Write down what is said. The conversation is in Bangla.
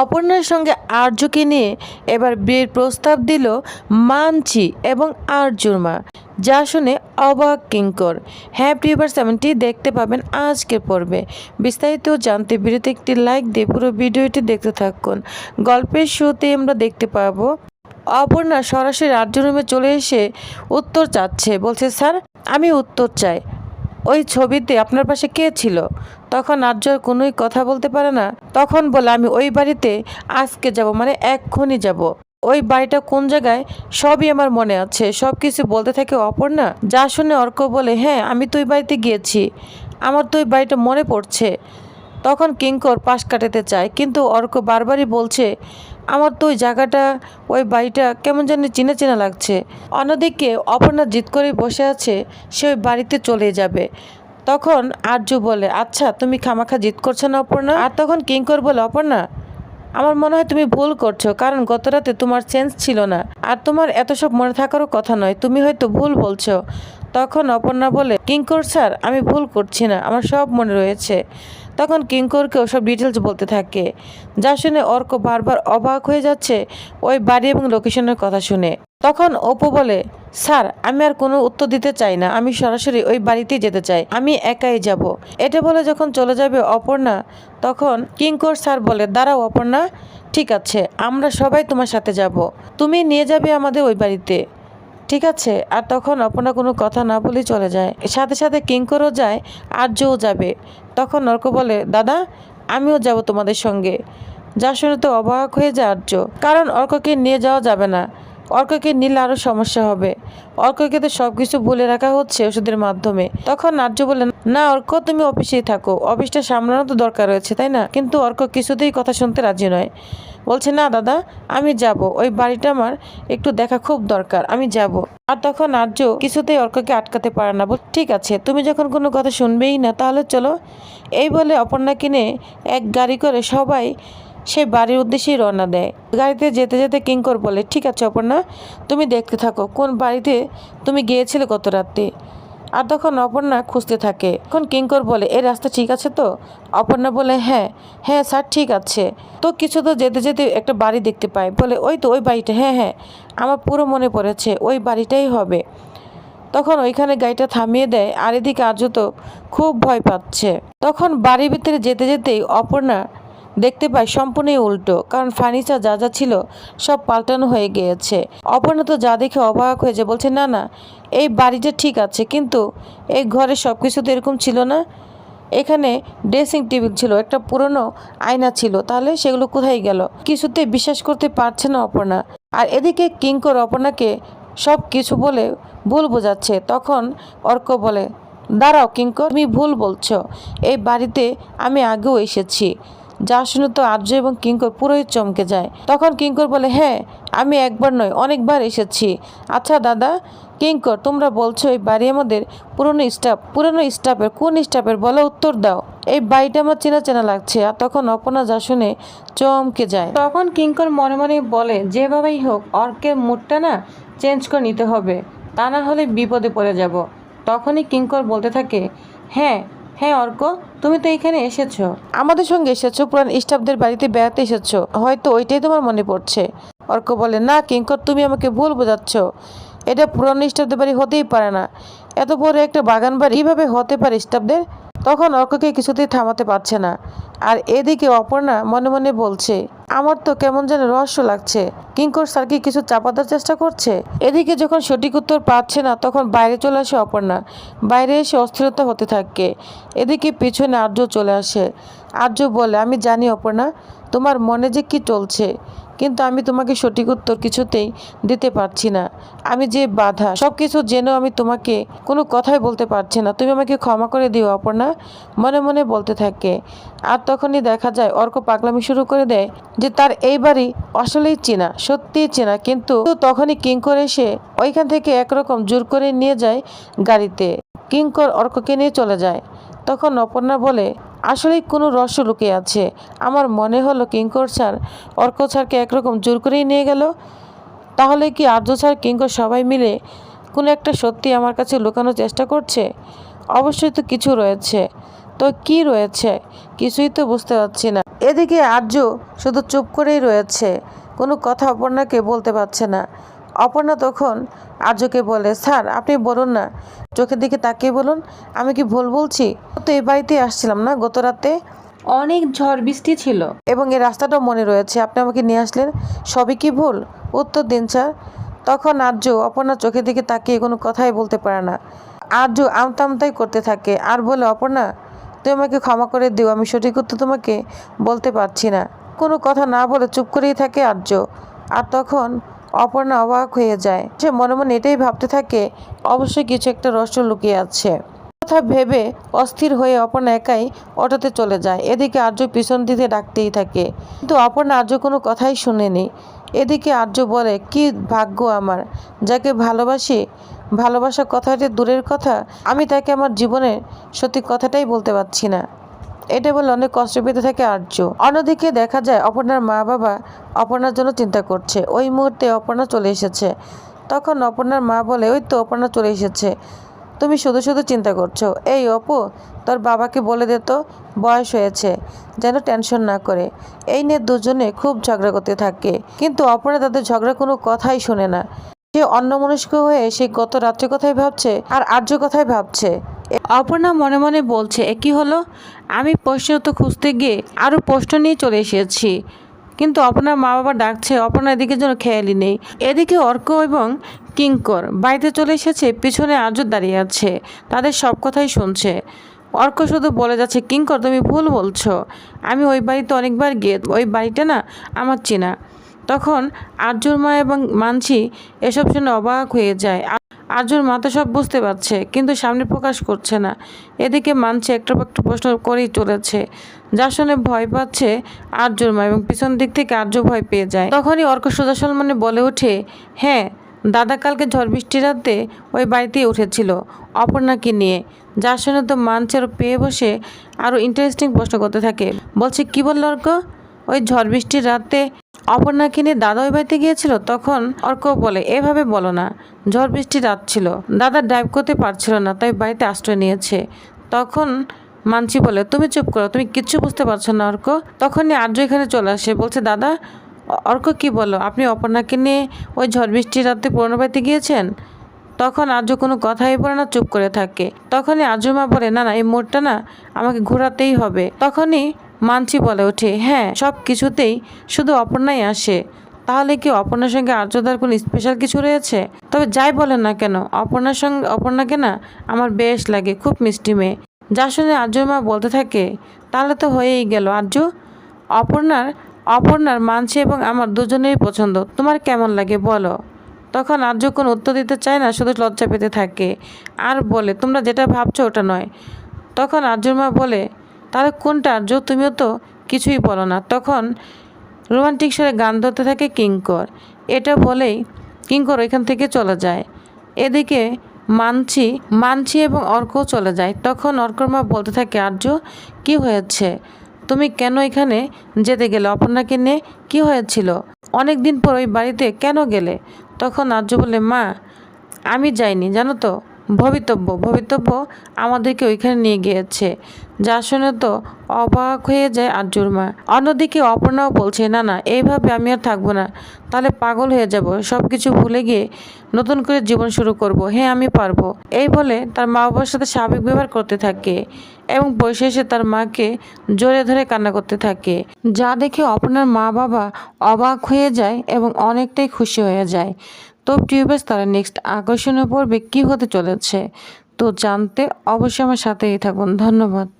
অপর্ণার সঙ্গে আর্যকে নিয়ে এবার বিয়ের প্রস্তাব দিল মানছি এবং আর্যুর মা যা শুনে অবাক কিঙ্কর। হ্যাঁ প্রিভার্স এমনটি দেখতে পাবেন আজকের পর্বে। বিস্তারিত জানতে ভিডিওতে একটি লাইক দিয়ে পুরো ভিডিওটি দেখতে থাকুন। গল্পের শুরুতে আমরা দেখতে পাবো, অপর্ণা সরাসরি আর্য রুমে চলে এসে উত্তর চাচ্ছে। বলছে, স্যার, আমি উত্তর চাই। ওই ছবিতে আপনার পাশে কে ছিল? তখন আর্য আর কোনোই কথা বলতে পারে না। তখন বলে, আমি ওই বাড়িতে আজকে যাব মানে এক্ষুনি যাব। ওই বাড়িটা কোন জায়গায়? সবই আমার মনে আছে। সব কিছু বলতে থাকে অপর্ণা। যা শুনে অর্ক বলে হ্যাঁ আমি তো ওই বাড়িতে গিয়েছি। আমার তো ওই বাড়িটা মনে পড়ছে। তখন কিঙ্কর পাশ কাটাতে চায়, কিন্তু অর্ক বারবারই বলছে, আমার তো ওই জায়গাটা, ওই বাড়িটা কেমন জানি চেনা চেনা লাগছে। অন্যদিকে অপর্ণা জিদ করে বসে আছে, সে ওই বাড়িতে চলে যাবে। তখন আর্য বলে আচ্ছা তুমি খামাখা জিদ করছ না অপর্ণা? আর তখন কিঙ্কর বলে, অপর্ণা, আমার মনে হয় তুমি ভুল করছ, কারণ গত রাতে তোমার সেন্স ছিল না। আর তোমার এত সব মনে থাকারও কথা নয়, তুমি হয়তো ভুল বলছো। তখন অপর্ণা বলে, কিঙ্কর স্যার, আমি ভুল করছি না, আমার সব মনে রয়েছে। তখন কিঙ্করকে ওসব ডিটেলস বলতে থাকে। যা শুনে অর্ক বারবার অবাক হয়ে যাচ্ছে ওই বাড়ি এবং লোকেশনের কথা শুনে। তখন অপু বলে, স্যার, আমি আর কোনো উত্তর দিতে চাই না, আমি সরাসরি ওই বাড়িতেই যেতে চাই, আমি একাই যাব। এটা বলে যখন চলে যাবে অপর্ণা, তখন কিঙ্কর স্যার বলে, দাঁড়াও অপর্ণা, ঠিক আছে, আমরা সবাই তোমার সাথে যাব। তুমি নিয়ে যাবে আমাদের ওই বাড়িতে। ঠিক আছে, আর তখন অপর্ণা কোনো কথা না বলেই চলে যায়। সাথে সাথে কিঙ্করও যায়, আর্যও যাবে। তখন নর্ক বলে, দাদা, আমিও যাব তোমাদের সঙ্গে। যা শুনে তো অবাক হয়ে যায় আর্য। কারণ অর্ককে নিয়ে যাওয়া যাবে না। অর্ককে নিলে আরও সমস্যা হবে। অর্ককে তো সব কিছু বলে রাখা হচ্ছে ওষুধের মাধ্যমে। তখন আর্য বলে, না অর্ক, তুমি অফিসেই থাকো। অফিসটা সামলানো তো দরকার রয়েছে, তাই না? কিন্তু অর্ক কিছুতেই কথা শুনতে রাজি নয়। বলছে, না দাদা, আমি যাব। ওই বাড়িটা আমার একটু দেখা খুব দরকার, আমি যাব। আর তখন আর্য কিছুতেই অর্ককে আটকাতে পারে না। বল ঠিক আছে, তুমি যখন কোনো কথা শুনবেই না, তাহলে চলো। এই বলে অপর্ণা কিনে এক গাড়ি করে সবাই সে বাড়ির উদ্দেশ্যেই রওনা দেয়। গাড়িতে যেতে যেতে কিঙ্কর বলে, ঠিক আছে অপর্ণা, তুমি দেখতে থাকো, কোন বাড়িতে তুমি গিয়েছিলে গত রাতে? আর তখন অপর্ণা খুঁজতে থাকে। এখন কিঙ্কর বলে এই রাস্তা ঠিক আছে তো? অপর্ণা বলে হ্যাঁ হ্যাঁ স্যার, ঠিক আছে। তো কিছু তো যেতে যেতে একটা বাড়ি দেখতে পাই। বলে, ওই তো, ওই বাড়িটা হ্যাঁ হ্যাঁ আমার পুরো মনে পড়েছে, ওই বাড়িটাই হবে। তখন ওইখানে গাড়িটা থামিয়ে দেয়, আর এদিকে আর্য তো খুব ভয় পাচ্ছে। তখন বাড়ির ভিতরে যেতে যেতেই অপর্ণা দেখতে পায় সম্পূর্ণই উল্টো, কারণ ফার্নিচার যা যা ছিল সব পাল্টানো হয়ে গিয়েছে। অপর্ণা তো যা দেখে অবাক হয়ে যায়, বলছে, না না এই বাড়িটা ঠিক আছে, কিন্তু এই ঘরে সব কিছু তো এরকম ছিল না। এখানে ড্রেসিং টেবিল ছিল, একটা পুরনো আয়না ছিল, তাহলে সেগুলো কোথায় গেল? কিছুতে বিশ্বাস করতে পারছে না অপর্ণা। আর এদিকে কিঙ্কর অপর্ণাকে সব কিছু বলে ভুল বোঝাচ্ছে। তখন অর্ক বলে, দাঁড়াও কিঙ্কর, তুমি ভুল বলছো। এই বাড়িতে আমি আগেও এসেছি। যা শুনে তো আর্য এবং কিঙ্কর পুরোই চমকে যায়। তখন কিঙ্কর বলে হ্যাঁ আমি একবার নয় অনেকবার এসেছি। আচ্ছা দাদা, কিঙ্কর, তোমরা বলছো এই বাড়ি আমাদের পুরনো স্টাফ, পুরনো স্টাফের কোন স্টাফের বলো উত্তর দাও। এই বাড়িটা আমার চেনা চেনা লাগছে। আর তখন অপনা যা শুনে চমকে যায়। তখন কিঙ্কর মনে মনে বলে, যেভাবেই হোক, অর্কের মুডটা না চেঞ্জ করে নিতে হবে। তা না হলে বিপদে পড়ে যাব। তখনই কিঙ্কর বলতে থাকে হ্যাঁ হ্যাঁ অর্ক, তুমি তো এখানে এসেছ। আমাদের সঙ্গে এসেছ, পুরান স্টাফদের বাড়িতে বেড়াতে এসেছ। হয়তো ওইটাই তোমার মনে পড়ছে। অর্ক বলে, না, কিঙ্কর, তুমি আমাকে ভুল বোঝাচ্ছ। এটা পুরানো স্টাফদের বাড়ি হতেই পারে না। এত বড় একটা বাগান বাড়ি কীভাবে হতে পারে স্টাফদের? তখন অর্ককে কিছুতেই থামাতে পারছে না। আর এদিকে অপর্ণা মনে মনে বলছে, আমার তো কেমন যেন রহস্য লাগছে। কিঙ্কর স্যার কি কিছু চাপাদার চেষ্টা করছে? এদিকে যখন সঠিক উত্তর পাচ্ছে না, তখন বাইরে চলে আসে অপর্ণা। বাইরে এসে অস্থিরতা হতে থাকে। এদিকে পিছনে আর্য চলে আসে। আর্য বলে, আমি জানি অপর্ণা তোমার মনে যে কি চলছে? কিন্তু আমি তোমাকে সঠিক উত্তর কিছুতেই দিতে পারছি না। আমি যে বাধা সব কিছু জেনেও আমি তোমাকে কোনো কথাই বলতে পারছি না। তুমি আমাকে ক্ষমা করে দিও, অপর্ণা। মনে মনে বলতে থাকে। আর তখনই দেখা যায়, অর্ক পাগলামি শুরু করে দেয় যে তার এই বাড়ি আসলেই চেনা, সত্যিই চেনা। কিন্তু তখনই কিঙ্কর এসে ওইখান থেকে একরকম জোর করে নিয়ে যায় গাড়িতে। কিঙ্কর অর্ককে নিয়ে চলে যায়। তখন অপর্ণা বলে, আসলেই কোনো রহস্য লুকিয়ে আছে। আমার মনে হলো কিঙ্কর স্যার অর্ক স্যারকে একরকম জোর করেই নিয়ে গেল। তাহলে কি আর্য স্যার, কিঙ্কর সবাই মিলে কোনো একটা সত্যি আমার কাছে লুকানোর চেষ্টা করছে? অবশ্যই তো কিছু রয়েছে। তো কি রয়েছে? কিছুই তো বুঝতে পারছি না। এদিকে আর্য শুধু চুপ করেই রয়েছে। কোনো কথা অপর্ণাকে বলতে পারছে না। অপর্ণা তখন আর্যকে বলে স্যার আপনি বলুন না। চোখের দিকে তাকিয়ে বলুন আমি কি ভুল বলছি? তো এই বাড়িতে আসছিলাম না গত রাতে? অনেক ঝড় বৃষ্টি ছিল। এবং এই রাস্তাটাও মনে রয়েছে আপনি আমাকে নিয়ে আসলেন সবই কি ভুল? উত্তর দিন স্যার। তখন আর্য অপর্ণার চোখের দিকে তাকিয়ে কোনো কথাই বলতে পারে না। আর্য আমতা আমতাই করতে থাকে। আর বলে অপর্ণা তুমি আমাকে ক্ষমা করে দিও আমি সঠিক উত্তর তোমাকে বলতে পারছি না। কোনো কথা না বলে চুপ করেই থাকে আর্য। আর তখন অপর্ণা অবাক হয়ে যায়। সে মনে মনে এটাই ভাবতে থাকে, অবশ্যই কিছু একটা রহস্য লুকিয়ে আছে। কথা ভেবে অস্থির হয়ে অপর্ণা একাই অটোতে চলে যায়। এদিকে আর্য পিছন দিতে ডাকতেই থাকে। কিন্তু অপর্ণা আর্য কোনো কথাই শুনেনি। এদিকে আর্য বলে, কি ভাগ্য আমার? যাকে ভালোবাসি, ভালোবাসার কথাটি দূরের কথা, আমি তাকে আমার জীবনের সত্যি কথাটাই বলতে পারছি না। এটা বলে অনেক কষ্ট পেতে থাকে আর্য। অন্যদিকে দেখা যায় অপর্ণার মা বাবা অপর্ণার জন্য চিন্তা করছে। ওই মুহূর্তে অপর্ণা চলে এসেছে। তখন অপর্ণার মা বলে, ওই তো অপর্ণা চলে এসেছে। তুমি শুধু শুধু চিন্তা করছ। এই অপু, তোর বাবাকে বলে দে তো, বয়স হয়েছে। যেন টেনশন না করে। এই নিয়ে দুজনে খুব ঝগড়া করতে থাকে। কিন্তু অপর্ণা তাদের ঝগড়া কোনো কথাই শোনে না। সে অন্যমনস্ক হয়ে সেই গত রাত্রে কথাই ভাবছে আর আর্য কথাই ভাবছে। অপর্ণা মনে মনে বলছে, এ কি হলো? আমি প্রশ্ন তো খুঁজতে গিয়ে আরও প্রশ্ন নিয়ে চলে এসেছি। কিন্তু অপর্ণার মা বাবা ডাকছে অপর্ণার এদিকে যেন খেয়ালি নেই। এদিকে অর্ক এবং কিঙ্কর বাড়িতে চলে এসেছে, পিছনে আর্য দাঁড়িয়ে আছে, তাদের সব কথাই শুনছে। অর্ক শুধু বলে যাচ্ছে, কিঙ্কর, তুমি ভুল বলছো। আমি ওই বাড়িতে অনেকবার গিয়ে, ওই বাড়িটা না আমার চেনা। তখন আর্যর মা এবং মানছি এসব শুনে অবাক হয়ে যায়। আর্যর মা তো সব বুঝতে পারছে, কিন্তু সামনে প্রকাশ করছে না। এদিকে মানছে একটা একটা প্রশ্ন করেই চলেছে। যার শুনে ভয় পাচ্ছে আর্যর মা এবং পিছন দিক থেকে আর্য ভয় পেয়ে যায়। তখনই অর্ক সোজা বলে ওঠে হ্যাঁ দাদা কালকে ঝড় বৃষ্টির রাতে ওই বাড়িতেই উঠেছিল, অপর্ণাকে নিয়ে। যার শুনে তো মানছের পেয়ে বসে আরও ইন্টারেস্টিং প্রশ্ন করতে থাকে। বলছে, কি বলল অর্ক? ওই ঝড় বৃষ্টির রাতে অপর্ণাকে নিয়ে দাদা ওই বাড়িতে গিয়েছিল, তখন অর্ক বলে, এভাবে বলো না, ঝড় বৃষ্টি রাত ছিল দাদা ড্রাইভ করতে পারছিল না, তাই বাড়িতে আশ্রয় নিয়েছে। তখন মানছি বলে, তুমি চুপ করো, তুমি কিচ্ছু বুঝতে পারছ না, অর্ক। তখনই আর্য এখানে চলে আসে, বলছে, দাদা, অর্ক কি বলো, আপনি অপর্ণাকে নিয়ে ওই ঝড় বৃষ্টির রাতে পুরনো বাড়িতে গিয়েছেন? তখন আর্য কোনো কথাই বলে না, চুপ করে থাকে। তখনই আর্য মা বলে, না না, এই মোড়টা না আমাকে ঘোরাতেই হবে। তখনই মানছি বলে ওঠে। হ্যাঁ সব কিছুতেই শুধু অপর্ণাই আসে। তাহলে কি অপর্ণার সঙ্গে আর্যদার কোনো স্পেশাল কিছু রয়েছে? তবে যাই বলেন না কেন, অপর্ণার সঙ্গে, অপর্ণাকে না আমার বেশ লাগে, খুব মিষ্টি মেয়ে। যা শুনে আর্য মা বলতে থাকে, তাহলে তো হয়েই গেল আর্য। অপর্ণার অপর্ণার মানছি এবং আমার দুজনেরই পছন্দ। তোমার কেমন লাগে বলো? তখন আর্য কোনো উত্তর দিতে চায় না, শুধু লজ্জা পেতে থাকে। আর বলে, তোমরা যেটা ভাবছ ওটা নয়। তখন আর্যর মা বলে তাহলে কোনটা? আর্য তুমিও তো কিছুই বলো না। তখন রোমান্টিক স্বরে গান ধরতে থাকে কিঙ্কর। এটা বলেই কিঙ্কর ওইখান থেকে চলে যায়। এদিকে মানছি মানছি এবং অর্কও চলে যায়। তখন অর্কর মা বলতে থাকে, আর্য, কি হয়েছে? তুমি কেন এখানে যেতে গেলে? অপর্ণাকে নিয়ে কি হয়েছিল? অনেক দিন পর ওই বাড়িতে কেন গেলে? তখন আর্য বলে, মা, আমি যাইনি, জানো তো? ভবিতব্য ভবিতব্য আমাদেরকে ওইখানে নিয়ে গিয়েছে। যা শুনে তো অবাক হয়ে যায় আর্যুর মা। অন্যদিকে অপর্ণাও বলছে, না না, এইভাবে আমি আর থাকব না। তাহলে পাগল হয়ে যাব। সব কিছু ভুলে গিয়ে নতুন করে জীবন শুরু করব। হ্যাঁ আমি পারব। এই বলে তার মা বাবার সাথে স্বাভাবিক ব্যবহার করতে থাকে এবং বসে তার মাকে জোরে ধরে কান্না করতে থাকে। যা দেখে অপর্ণার মা বাবা অবাক হয়ে যায় এবং অনেকটাই খুশি হয়ে যায়। তো টিউবেস তারা নেক্সট আকর্ষণীয় পর্বে কী হতে চলেছে? তো জানতে অবশ্যই আমার সাথেই থাকুন। ধন্যবাদ।